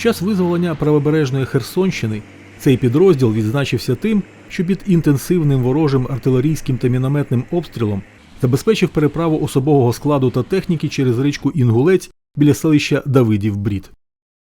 час визволення правобережної Херсонщини цей підрозділ відзначився тим, що під інтенсивним ворожим артилерійським та мінометним обстрілом забезпечив переправу особового складу та техніки через річку Інгулець біля селища Давидів Брід.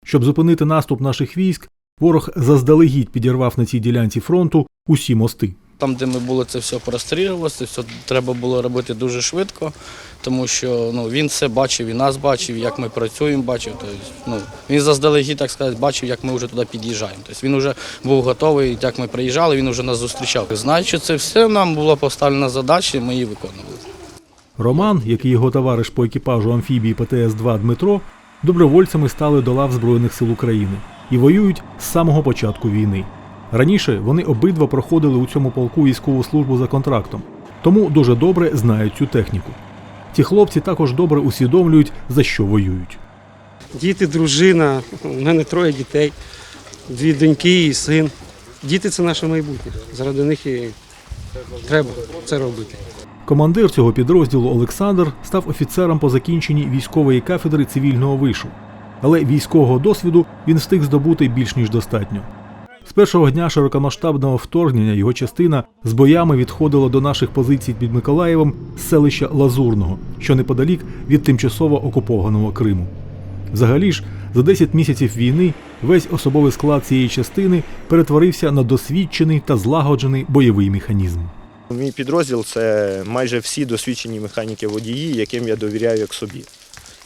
Щоб зупинити наступ наших військ, ворог заздалегідь підірвав на цій ділянці фронту усі мости. Там, де ми були, це все прострілювалося, це все треба було робити дуже швидко, тому що ну, він все бачив, і нас бачив, як ми працюємо, бачив. Тобто, ну, він заздалегідь, так сказати, бачив, як ми вже туди під'їжджаємо. Тобто він вже був готовий, як ми приїжджали, він вже нас зустрічав. Знаючи це все, нам була поставлена задача, і ми її виконували. Роман, як і його товариш по екіпажу амфібії ПТС-2 Дмитро, добровольцями стали до лав Збройних сил України і воюють з самого початку війни. Раніше вони обидва проходили у цьому полку військову службу за контрактом, тому дуже добре знають цю техніку. Ці хлопці також добре усвідомлюють, за що воюють. Діти, дружина, у мене троє дітей, дві доньки і син. Діти це наше майбутнє. Заради них і треба це робити. Командир цього підрозділу Олександр став офіцером по закінченні військової кафедри цивільного вишу, але військового досвіду він встиг здобути більш ніж достатньо. З першого дня широкомасштабного вторгнення його частина з боями відходила до наших позицій під Миколаєвом з селища Лазурного, що неподалік від тимчасово окупованого Криму. Взагалі ж, за 10 місяців війни весь особовий склад цієї частини перетворився на досвідчений та злагоджений бойовий механізм. Мій підрозділ це майже всі досвідчені механіки водії, яким я довіряю як собі.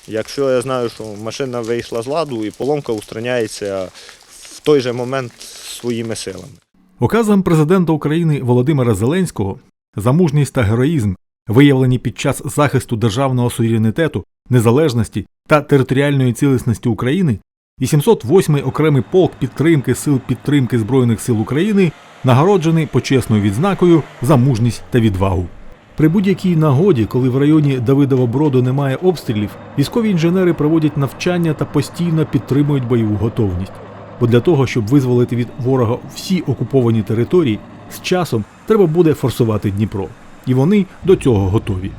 Якщо я знаю, що машина вийшла з ладу і поломка устраняється той же момент своїми силами. Указом президента України Володимира Зеленського за мужність та героїзм, виявлені під час захисту державного суверенітету, незалежності та територіальної цілісності України, 808-й окремий полк підтримки сил підтримки Збройних сил України нагороджений почесною відзнакою за мужність та відвагу. При будь-якій нагоді, коли в районі Давидова Броду немає обстрілів, військові інженери проводять навчання та постійно підтримують бойову готовність. Бо для того, щоб визволити від ворога всі окуповані території, з часом треба буде форсувати Дніпро. І вони до цього готові.